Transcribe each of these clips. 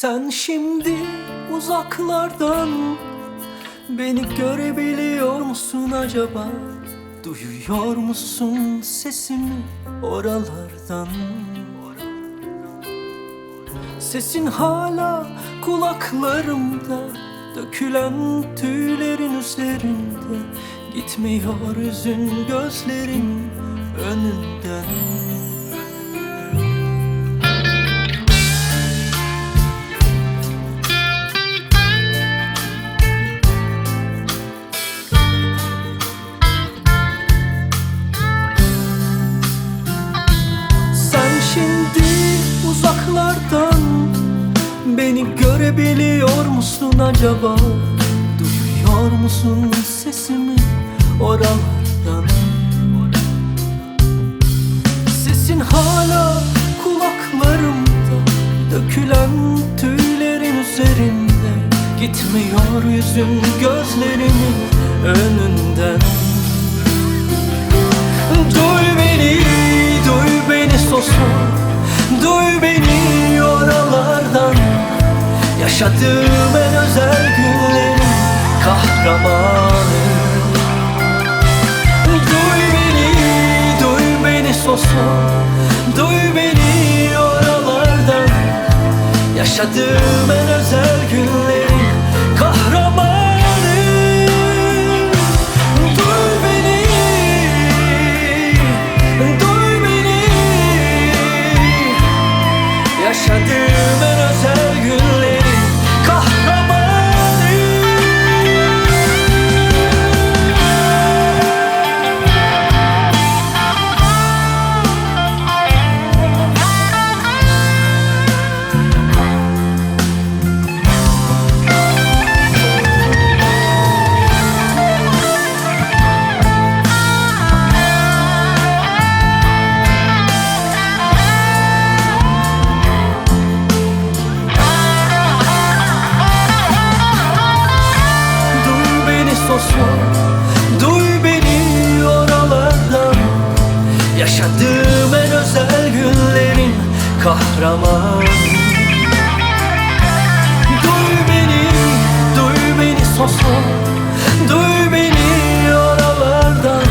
Sen şimdi uzaklardan Beni görebiliyor musun acaba? Duyuyor musun sesimi oralardan? Sesin hala kulaklarımda Dökülen tüylerin üzerinde Gitmiyor yüzün gözlerin önünden görebiliyor musun acaba? Duyuyor musun sesimi oralardan? Sesin hala kulaklarımda Dökülen tüylerin üzerinde Gitmiyor yüzün gözlerimin önünden Yaşadığım en özel günlerin kahramanı. Duy beni, duy beni sosun Duy beni oralardan. Yaşadığım en özel günlerin sosun Duy beni oralardan. Yaşadığım en özel günlerin kahramanı. Duy beni, duy beni sosun. Duy beni oralardan.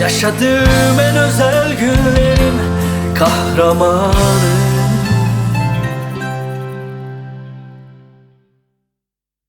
Yaşadığım en özel günlerin kahramanı